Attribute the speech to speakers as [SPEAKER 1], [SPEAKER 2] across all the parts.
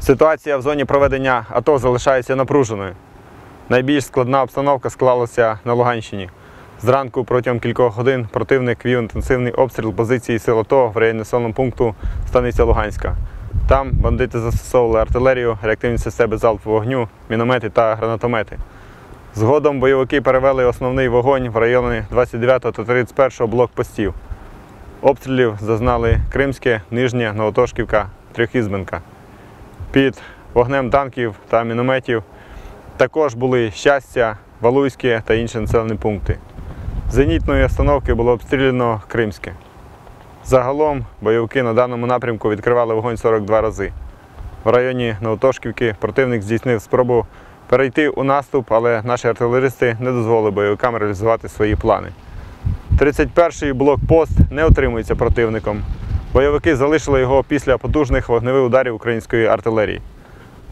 [SPEAKER 1] Ситуація в зоні проведення АТО залишається напруженою. Найбільш складна обстановка склалася на Луганщині. Зранку протягом кількох годин противник вів інтенсивний обстріл позиції сил АТО в населеного пункту Станиця Луганська. Там бандити застосовували артилерію, реактивні системи залпового вогню, міномети та гранатомети. Згодом бойовики перевели основний вогонь в райони 29 та 31 блокпостів. Обстрілів зазнали Кримське, Нижнє, Новотошківка, Трьохізбенка. Під вогнем танків та мінометів також були щастя, Валуйське та інші населені пункти. З зенітної установки було обстріляно Кримське. Загалом бойовики на даному напрямку відкривали вогонь 42 рази. В районі Новотошківки противник здійснив спробу перейти у наступ, але наші артилеристи не дозволили бойовикам реалізувати свої плани. 31-й блокпост не отримується противником. Бойовики залишили його після потужних вогневих ударів української артилерії.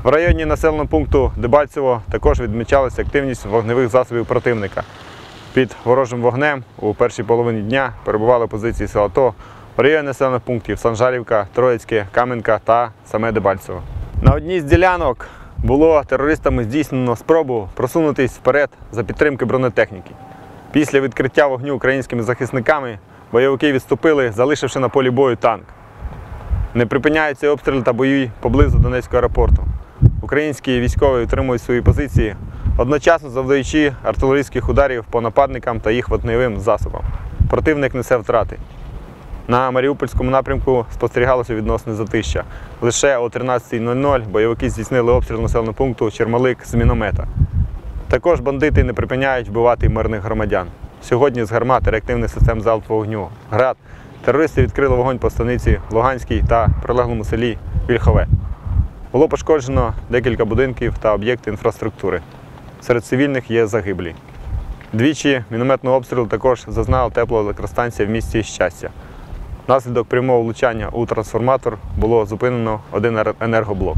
[SPEAKER 1] В районі населеного пункту Дебальцево також відмічалася активність вогневих засобів противника. Під ворожим вогнем у першій половині дня перебували позиції сел АТО в районі населених пунктів Санжарівка, Троїцьке, Кам'янка та саме Дебальцево. На одній з ділянок було терористами здійснено спробу просунутись вперед за підтримки бронетехніки. Після відкриття вогню українськими захисниками бойовики відступили, залишивши на полі бою танк. Не припиняються обстріли та бої поблизу Донецького аеропорту. Українські військові утримують свої позиції, одночасно завдаючи артилерійських ударів по нападникам та їх вогневим засобам. Противник несе втрати. На Маріупольському напрямку спостерігалося відносне затища. Лише о 13.00 бойовики здійснили обстріл населеного пункту Чермалик з міномета. Також бандити не припиняють вбивати мирних громадян. Сьогодні з гармат реактивних систем залпового вогню ГРАД терористи відкрили вогонь по станиці Луганській та прилеглому селі Вільхове. Було пошкоджено декілька будинків та об'єкти інфраструктури. Серед цивільних є загиблі. Двічі мінометного обстрілу також зазнала теплоелектростанція в місті Щастя. Внаслідок прямого влучання у трансформатор було зупинено один енергоблок.